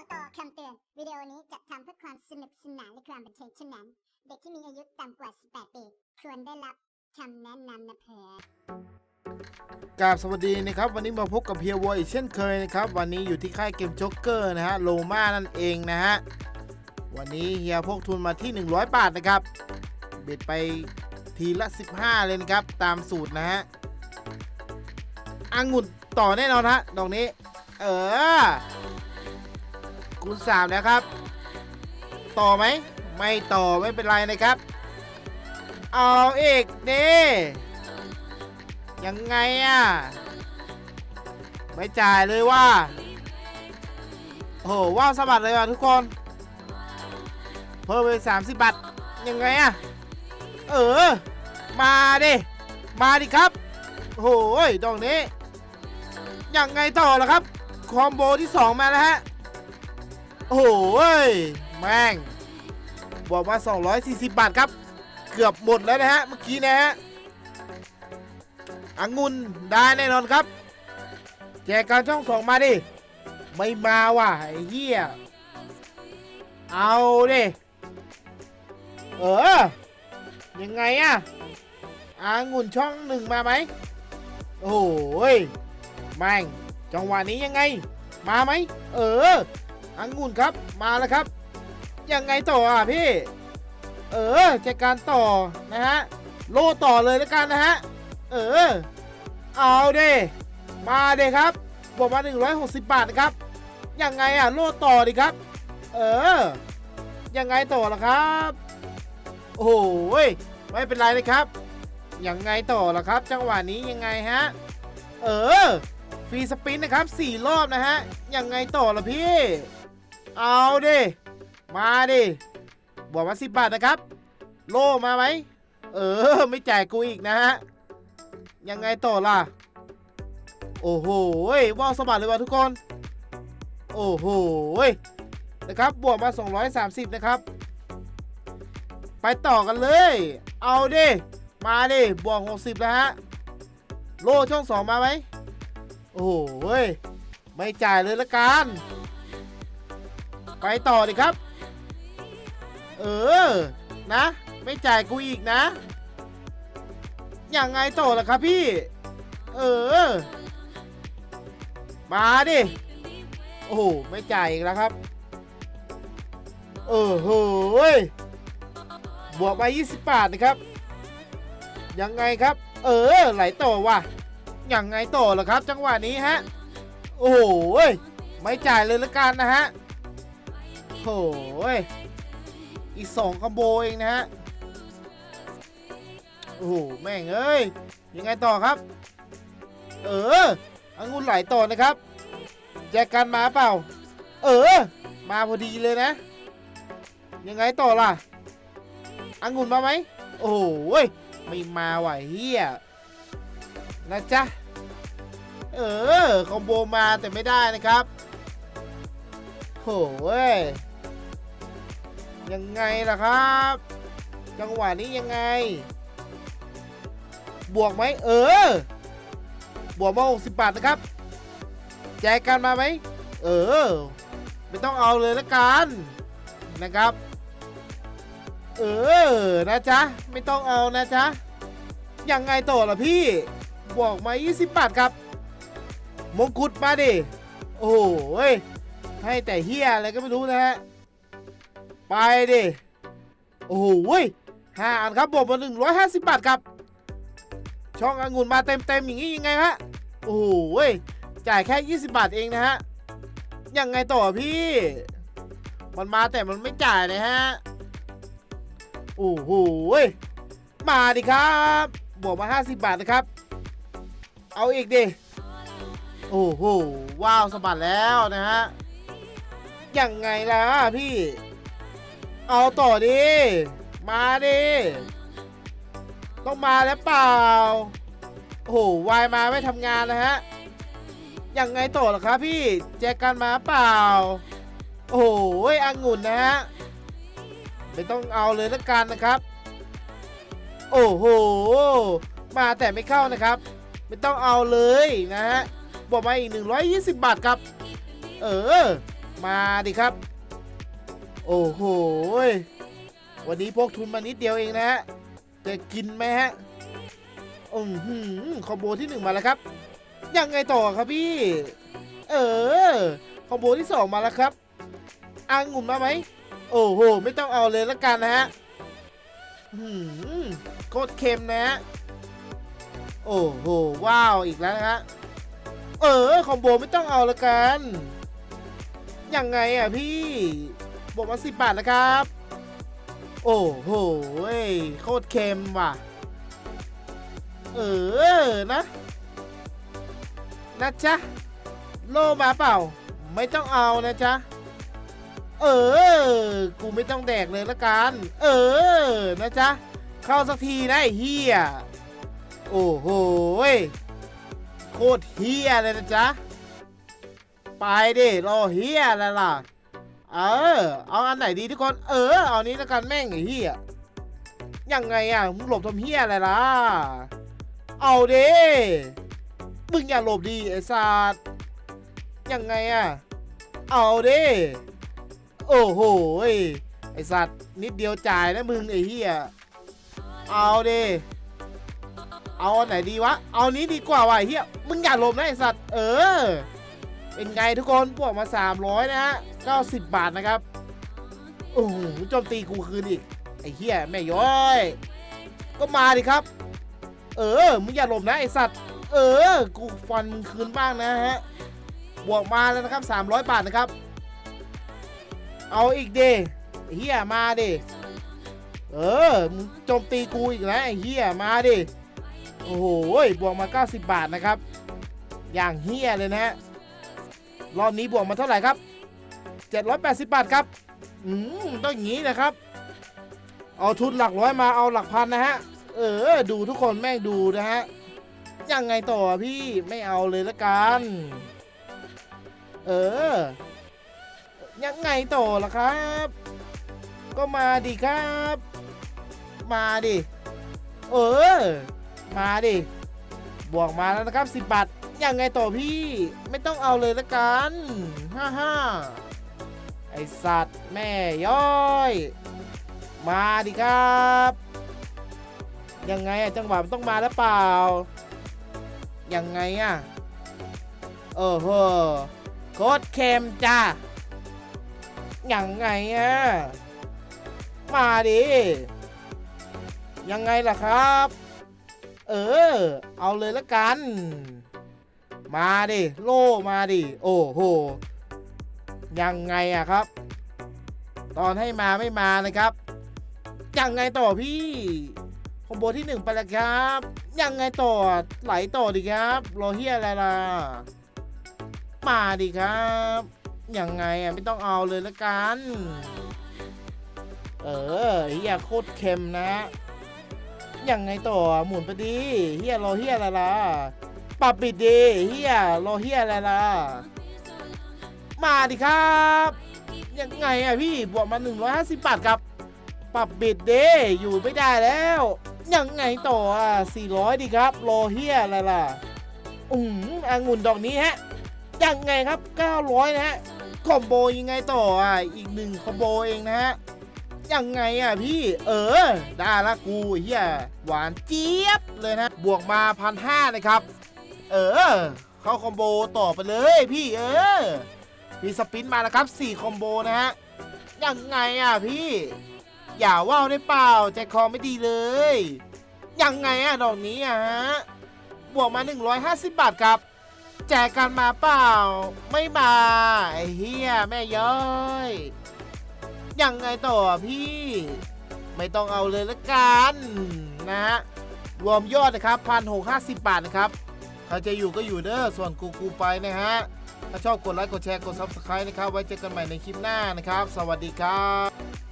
ว์ต่อคำเตือน วิดีโอนี้จัดทำเพื่อความสนุกสนานและความบันเทิงเท่านั้น เด็กที่มีอายุต่ำกว่า 18 ปี ควรได้รับคำแนะนำนะเพื่อนกราบสวัสดีนะครับ วันนี้มาพบกับเพียวอีกเช่นเคยนะครับ วันนี้อยู่ที่ค่ายเกมจ็อกเกอร์นะฮะโลมานั่นเองนะฮะ วันนี้เฮียพกทุนมาที่ 100 บาทนะครับ เบ็ดไปทีละ 15 เลยนะครับ ตามสูตรนะฮะอังุ่นต่อแน่นอนฮะดอกนี้ เออ คูณ3นะครับ ต่อไหม ไม่ต่อไม่เป็นไรนะครับ เอาเอกเด้ยังไงอะ ไม่จ่ายเลยว่าโอ้โหว่าวสะบัดเลยว่ะทุกคน เพิ่มไป30บาทยังไงอะ เออ มาดิ มาดิครับโอ้โหดอกนี้ยังไงต่อล่ะครับ คอมโบที่ 2 มาแล้วฮะ โอ้โหแม่ง บอกมา240 บาทครับ เกือบหมดแล้วนะฮะ เมื่อกี้นะฮะองุ่นได้แน่นอนครับ แจกการช่องสองมาดิ ไม่มาว่ะไอ้เหี้ย เอาดิ เออ ยังไงอะอางุ่นช่องหนึ่งมาไหม โอ้ยแม่งจังหวะนี้ยังไง มาไหม เออ องุ่นครับมาแล้วครับ ยังไงต่ออะพี่ เออแจกการต่อนะฮะโลต่อเลยแล้วกันนะฮะ เออ เอาเด้มาเด้ครับบวกมา 160 บาทนะครับ ยังไงอะโลต่อดิครับ เออ ยังไงต่อล่ะครับ โอ้ยไม่เป็นไรเลยครับ ยังไงต่อล่ะครับ จังหวะนี้ยังไงฮะ เออ ฟรีสปินนะครับ 4 รอบนะฮะ ยังไงต่อล่ะพี่ เอาดิ มาดิบวกมา10บาทนะครับ โลมาไหม เออ ไม่จ่ายกูอีกนะฮะ ยังไงต่อล่ะ โอ้โหว่าวสบัดเลยว่ะทุกคน โอ้โหนะครับ บวกมา 230 นะครับ ไปต่อกันเลย เอาดิ มาดิ บวก 60 แล้วฮะ โลช่อง 2 มาไหม โอ้โหไม่จ่ายเลยละกัน ไปต่อดิครับ เออ นะ ไม่จ่ายกูอีกนะ อยังไงต่อล่ะครับพี่ เออ มาดิ โอ้โห ไม่จ่ายอีกแล้วครับ เออโหยบวกไป20 บาทนะครับ ยังไงครับ เออ ไหลต่อว่ะ ยังไงต่อล่ะครับ จังหวะนี้ฮะ โอ้โหยไม่จ่ายเลยละกันนะฮะ โอ้โหยอีกสองคอมโบเองนะฮะ โอ้โห แม่งเอ้ย ยังไงต่อครับ เอออังุ่นไหลต่อนะครับ แจกกันมาเปล่า เออ มาพอดีเลยนะ ยังไงต่อล่ะอังุ่นมาไหม โอ้โหยไม่มาว่ะเฮียนะจ๊ะ เออ คอมโบมาแต่ไม่ได้นะครับ โอ้ย ยังไงล่ะครับ จังหวะนี้ยังไง บวกไหมเออ บวกมา60 บาทนะครับ แจกกันมาไหม เออ ไม่ต้องเอาเลยละกัน นะครับ เออ นะจ๊ะ ไม่ต้องเอานะจ๊ะ ยังไงต่อล่ะพี่ บวกมา 20 บาทครับ มงกุฎมาดิ โอ้โหย ให้แต่เฮียอะไรก็ไม่รู้นะฮะ ไปดิ โอ้โหห้าอันครับบวกมา150บบาทครับ ช่ององุ่นมาเต็มๆอย่างนี้ยังไงฮะ โอ้โหจ่ายแค่ 20 บาทเองนะฮะ ยังไงต่อพี่ มันมาแต่มันไม่จ่ายเลยฮะ โอ้โหมาดิครับ บวกมา 50 บาทนะครับ เอาอีกดิ โอ้โห ว้าวสะบัดแล้วนะฮะ ยังไงล่ะพี่ เอาต่อดิ มาดิ ต้องมาแล้วเปล่า โอ้โหวายมาไม่ทำงานนะฮะ ยังไงต่อล่ะครับพี่ แจกันมาเปล่า โอ้โหองุ่นนะฮะ ไม่ต้องเอาเลยละกันนะครับ โอ้โห มาแต่ไม่เข้านะครับ ไม่ต้องเอาเลยนะฮะ บอกมาอีก 120 บาทครับ เออ มาดิครับ โอ้โห วันนี้พกทุนมานิดเดียวเองนะฮะจะกินไหมฮะอือหือคอมโบที่หนึ่งมาแล้วครับ ยังไงต่อครับพี่ เออ คอมโบที่สองมาแล้วครับอังุ่นมาไหม โอ้โห ไม่ต้องเอาเลยละกันนะฮะหืมโคตรเค็มนะฮะ โอ้โห ว้าว อีกแล้วนะฮะ เออ คอมโบไม่ต้องเอาละกัน ยังไงอะพี่บอกมาสิบบาทนะครับ โอ้โหโคตรเค็มว่ะ เออนะ นะจ๊ะ โลมาเปล่า ไม่ต้องเอานะจ๊ะ เออ กูไม่ต้องแดกเลยละกัน เออ นะจ๊ะ เข้าสักทีนะไอ้เฮียโอ้โหโคตรเฮียเลยนะจ๊ะ ไปดิรอเฮียอะไรล่ะ เออ เอาอันไหนดีทุกคน เออ เอานี้ละกันแม่งไอ้เฮียยังไงอะ มึงหลบทำเฮียอะไรล่ะ เอาเด้มึงอย่าหลบดีไอ้สัตว์ยังไงอะ เอาเด้โอ้โหไอ้สัตว์นิดเดียวจ่ายนะมึงไอ้เฮียเอาเด้เอาอันไหนดีวะ เอานี้ดีกว่าว่ะไอ้เฮียมึงอย่าหลบนะไอ้สัตว์ เออ เป็นไงทุกคนบวกมา 300 นะฮะ90 บาทนะครับ โอ้โหโจมตีกูคืนอีก ไอ้เหี้ยแม่ย้อย ก็มาดิครับ เออ มึงอย่าหลบนะไอสัตว์ เออ กูฟันมึงคืนบ้างนะฮะ บวกมาแล้วนะครับ 300 บาทนะครับ เอาอีกเดเหี้ยมาดิเออ มึงโจมตีกูอีกแล้วไอ้เหี้ยมาดิ โอ้โหบวกมา 90 บาทนะครับ อย่างเหี้ยเลยนะฮะ รอบนี้บวกมาเท่าไหร่ครับ 780 บาทครับ อืมต้องอย่างนี้นะครับ เอาทุนหลักร้อยมาเอาหลักพันนะฮะ เออ ดูทุกคนแม่งดูนะฮะ ยังไงต่อพี่ไม่เอาเลยละกัน เออ ยังไงต่อล่ะครับ ก็มาดิครับ มาดิ เออ มาดิ บวกมาแล้วนะครับ 10บาท ยังไงต่อพี่ไม่ต้องเอาเลยละกันฮ่าฮ่าไอสัตว์แม่ย้อย มาดิครับ ยังไงอะจังหวะมันต้องมาแล้วเปล่า ยังไงอะโอ้โหโคตรเค็มจ้ายังไงอะมาดิ ยังไงล่ะครับ เออ เอาเลยละกัน มาดิ โล่มาดิ โอ้โห ยังไงอะครับ ตอนให้มาไม่มานะครับ ยังไงต่อพี่คอมโบที่หนึ่งไปแล้วครับ ยังไงต่อไหลต่อดีครับรอเฮียอะไรล่ะ มาดิครับ ยังไงอะไม่ต้องเอาเลยละกัน เออเฮียโคตรเค็มนะยังไงต่อหมุนไปดีเฮียรอเฮียอะไรล่ะ ปรับปิดดีเฮียรอเฮียอะไรล่ะ มาดิครับ ยังไงอะพี่บวกมา 150 บาทครับ ปรับบิดเดอยู่ไม่ได้แล้ว ยังไงต่ออะ400 ดีครับ รอเฮียอะไรล่ะอืมองุ่นดอกนี้ฮะ ยังไงครับ 900 นะฮะ คอมโบยังไงต่ออะ อีกหนึ่งคอมโบเองนะฮะ ยังไงอะพี่ เออ ได้ละกูเฮียหวานเจี๊ยบเลยนะ บวกมาพันห้านะครับ เออ เข้าคอมโบต่อไปเลยพี่เออมีสปินมาแล้วครับ4คอมโบนะฮะยังไงอะพี่ อย่าว่าวได้เปล่าใจคอไม่ดีเลย ยังไงอะดอกนี้อะฮะบวกมา 150 บาทครับ แจกกันมาเปล่า ไม่มาไอ้เฮียแม่ย้อยยังไงต่อพี่ ไม่ต้องเอาเลยละกันนะฮะรวมยอดนะครับพันหกห้าสิบบาทนะครับ ใครจะอยู่ก็อยู่เด้อส่วนกูกูไปนะฮะ ถ้าชอบกดไลค์กดแชร์กด Subscribe นะครับ ไว้เจอกันใหม่ในคลิปหน้านะครับ สวัสดีครับ